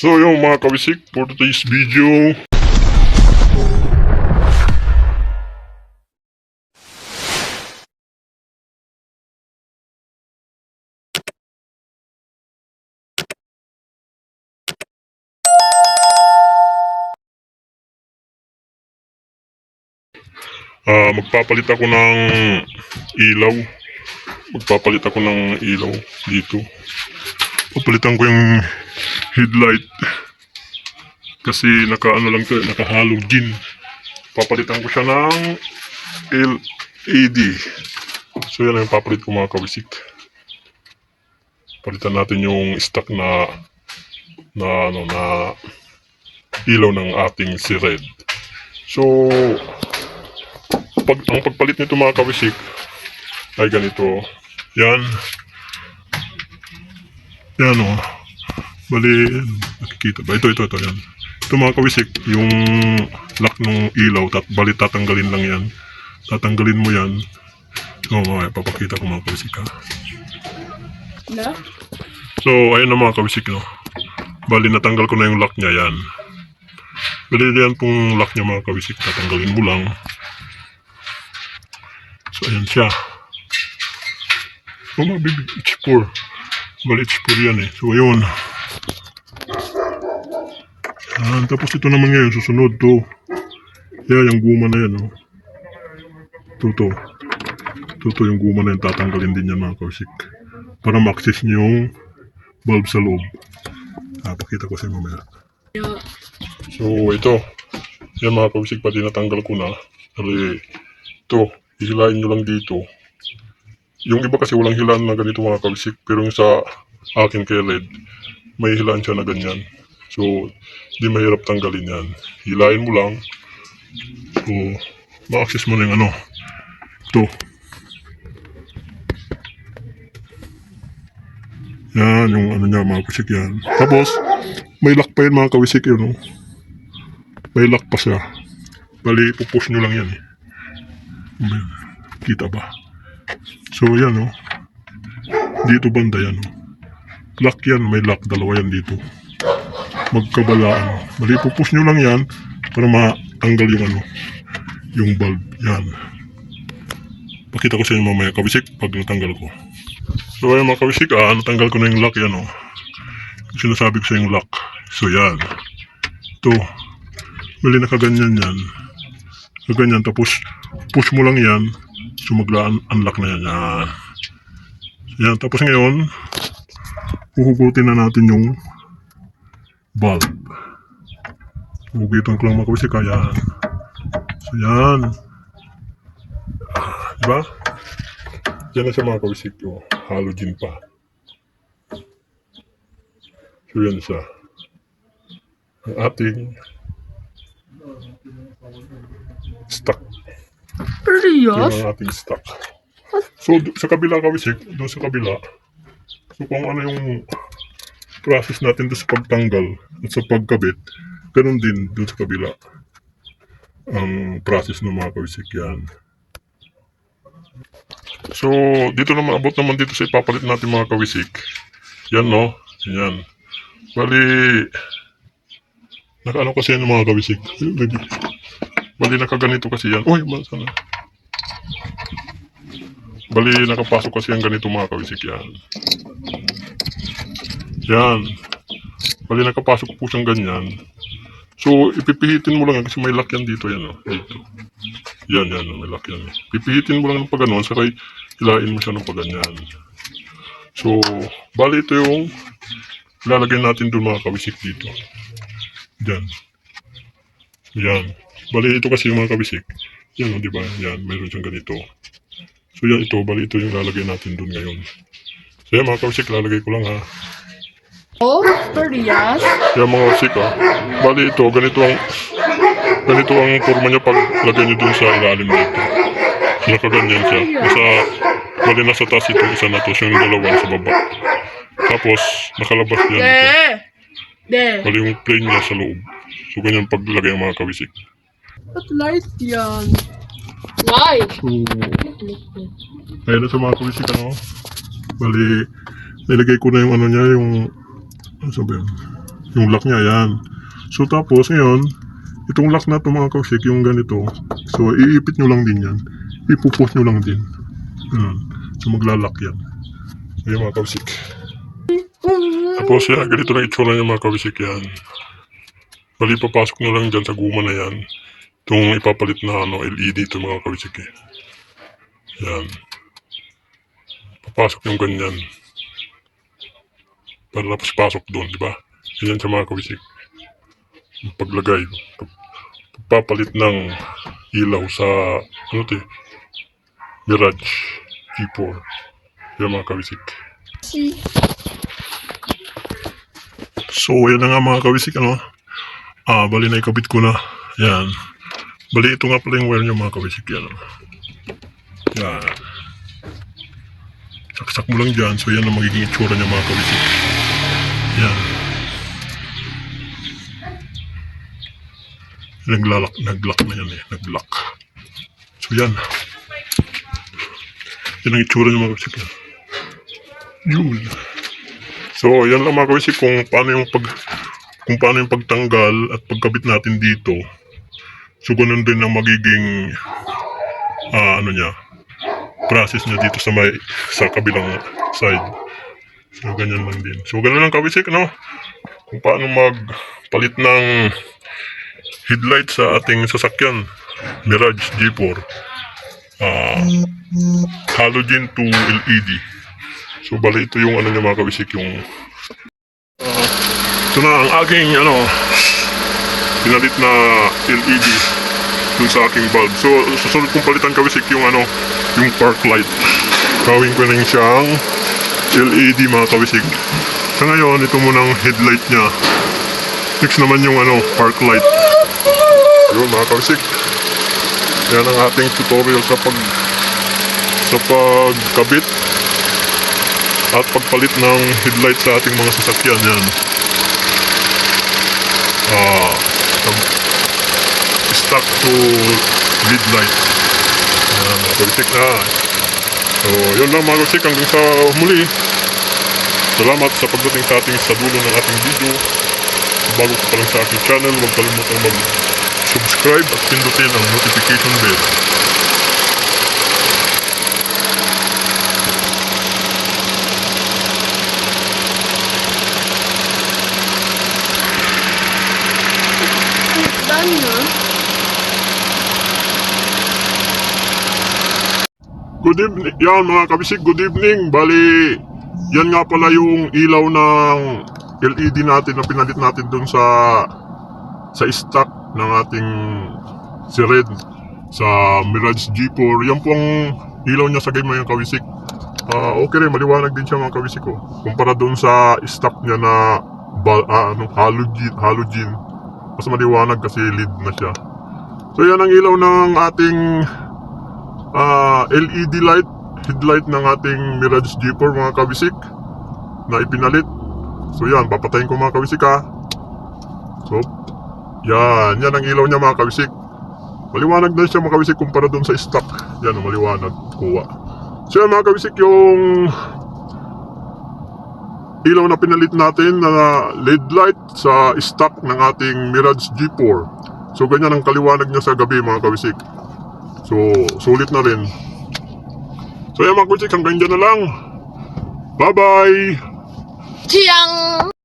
So yung mga kawisik for today's video. Ah, magpapalit ako ng ilaw. Magpapalit ako ng ilaw dito. Papalitan ko yung headlight. Kasi naka ano lang to, naka halogen. Papalitan ko siya ng LED. So yan ang papalit ko mga kawisik. Palitan natin yung stock na na ano na ilaw ng ating si Red. So pag ang pagpalit nito mga kawisik ay ganito. Yan. Yan o. Bali, nakikita ba? Ito, ito, ito. Yan. Ito mga kawisik, yung lock ng ilaw, tat, bali tatanggalin lang yan. Tatanggalin mo yan. So, mga papakita ko mga kawisik ha. So, ayun na mga kawisik, no. Bali, natanggal ko na yung lock niya, yan. Bali, yan pong lock niya mga kawisik, tatanggalin mo lang. So, ayan siya. Oh, mga baby, it's four. Bali, it's four yan eh. So, ayun. Yan, tapos ito naman ngayon, susunod to. Yan, yung guma na yan, oh. Ito, to. Ito, to, yung guma na yan, tatanggalin din yan mga kawisik. Para ma-access niyo yung bulb sa loob. Ah, pakita ko sa inyo mamaya. Yeah. So, ito. Yan mga kawisik, pati natanggal ko na. Kasi, ito, hihilain nyo lang dito. Yung iba kasi walang hilaan na ganito mga kawisik. Pero yung sa akin kay Red, may hilaan siya na ganyan. So, di mahirap tanggalin yan. Hilain mo lang. So, ma-access mo na yung ano. Ito. Yan, yung ano niya, mga kawisik yan. Tapos, may lock pa yun mga kawisik yun, oh. May lock pa siya. Bali, pupush nyo lang yan, eh. Kita ba? So, yan, oh. Dito banda yan, oh. Lock yan, may lock. Dalawa yan dito. Magkabalaan. Bali, pupush nyo lang yan para matanggal yung ano, yung bulb. Yan. Pakita ko sa inyo mamaya, kawisik, pag natanggal ko. So, ayun mga kawisik, ah, natanggal ko na yung lock yan, oh. Sinasabi ko sa yung lock. So, yan. Ito. Bali, nakaganyan yan. Nakaganyan, tapos push mo lang yan. So, magla-unlock na yan. Yan. Yan, tapos ngayon, huhugutin na natin yung bulb. Hugutin ko lang mga kawisik, ah, yan. So, yan. Ah, diba? Yan na siya mga kawisik, oh. Halogen pa. So, yan siya. Ang ating stock. Serious? Yan ang ating stock. So, sa kabila kawisik, doon sa kabila, so kung ano yung process natin doon sa pagtanggal at sa pagkabit, ganun din doon sa kabila. Ang process ng mga kawisik yan. So, dito naman, abot naman dito sa ipapalit natin mga kawisik. Yan, no? Yan. Bali, nakaano kasi yan mga kawisik. Bali, nakaganito kasi yan. Uy, ba, sana. Bali, nakapasok kasi ang ganito mga kawisik yan. Yan. Bali, nakapasok po siyang ganyan. So, ipipihitin mo lang yan kasi may lock yan dito yan. Oh. Dito. Yan, yan. oh, May lock yan. Pipihitin mo lang ng pagano'n, sakay hilain mo siya ng paganyan. So, bali ito yung lalagyan natin doon mga kawisik dito. Yan. Yan. Bali ito kasi yung mga kabisik. Yan, oh, di ba? Yan, mayroon siyang ganito. So yan ito, bali ito yung lalagay natin doon ngayon. So yan mga kabisik, lalagay ko lang ha. Oh, serious? Yan mga kabisik ha. Bali ito, ganito ang ganito ang forma niya pag lagay niyo doon sa ilalim dito. So nakaganyan siya. Nasa, bali nasa taas ito, isa na to, siyang dalawa sa baba. Tapos, nakalabas yan ito. De! De! Bali yung plane niya sa loob. So ganyan paglagay ang mga kabisik. Ba't light yan? Why? So, ayun na sa mga kulisik, ano? Bali, nilagay ko na yung ano niya, yung, ano sabi yun? Yung lock niya, yan. So tapos ngayon, itong lock na to mga kausik, yung ganito. So iipit nyo lang din yan. Ipupush nyo lang din. Yan. So maglalak yan. Ayan mga kausik. Tapos yan, ganito lang itsura niya mga kausik yan. Bali, papasok nyo lang dyan sa guma na yan. Itong ipapalit na ano, LED ito mga eh. Yan. Papasok yung ganyan. Para tapos pasok doon, di ba? Ganyan sa mga kawisik. Yung Paglagay. pag- Pagpapalit ng ilaw sa, ano to eh, Mirage G4. Yan mga kawisik. So, yan na nga mga kawisik, ano? Ah, bali na ikabit ko na. Yan. Bali, ito nga pala yung wire niya mga kawisik. Yan. oh. Yan. Saksak mo lang dyan. So, yan ang magiging itsura niya mga kawisik. Yan. Naglalak, naglock na yan eh. Naglock. So, yan. Yan ang itsura niya mga kawisik. Yun. So, yan lang mga kawisik kung paano yung pag kung paano yung pagtanggal at pagkabit natin dito. So, ganun din ang magiging ah, ano niya, process niya dito sa may sa kabilang side. So, ganyan lang din. So, ganun lang kawisik, no? Kung paano magpalit ng headlight sa ating sasakyan. Mirage G4. Ah, halogen to LED. So, bali ito yung ano niya mga kawisik, yung ito na ang aking ano pinalit na LED dun sa aking bulb. So, susunod kong palitan kawisik yung ano, yung park light. Gawin ko rin siyang LED mga kawisik. Sa ngayon, ito munang headlight niya. Next naman yung ano, park light. Yun mga kawisik. Yan ang ating tutorial sa pag sa pagkabit at pagpalit ng headlight sa ating mga sasakyan yan. Ah, sub- stock to. Yan, mga kawisik na. So, yun lang mga kawisik hanggang sa muli. Salamat sa pagdating sa ating sa dulo ng ating video. Bago ka pa lang sa aking channel, huwag kalimutang mag-subscribe at pindutin ang notification bell. Done na. Good evening. Yan mga kabisik, good evening. Bali, yan nga pala yung ilaw ng LED natin na pinalit natin dun sa sa stock ng ating si Red sa Mirage G4. Yan pong ilaw niya sa game mga kawisik. Ah, okay rin, maliwanag din siya mga kawisik ko. Kumpara dun sa stock niya na bal, ah, ano, halogen, halogen. Mas maliwanag kasi lead na siya. So yan ang ilaw ng ating ah, LED light, headlight ng ating Mirage G4 mga kabisik na ipinalit. So yan, papatayin ko mga kabisik ha. So, yan, yan ang ilaw niya mga kabisik. Maliwanag na siya mga kabisik kumpara dun sa stock. Yan, maliwanag, kuha. So yan mga kabisik, yung ilaw na pinalit natin na LED light sa stock ng ating Mirage G4. So ganyan ang kaliwanag niya sa gabi mga kabisik. So, sulit na rin. So, yan mga kutsik, hanggang dyan na lang. Bye-bye! Chiyang!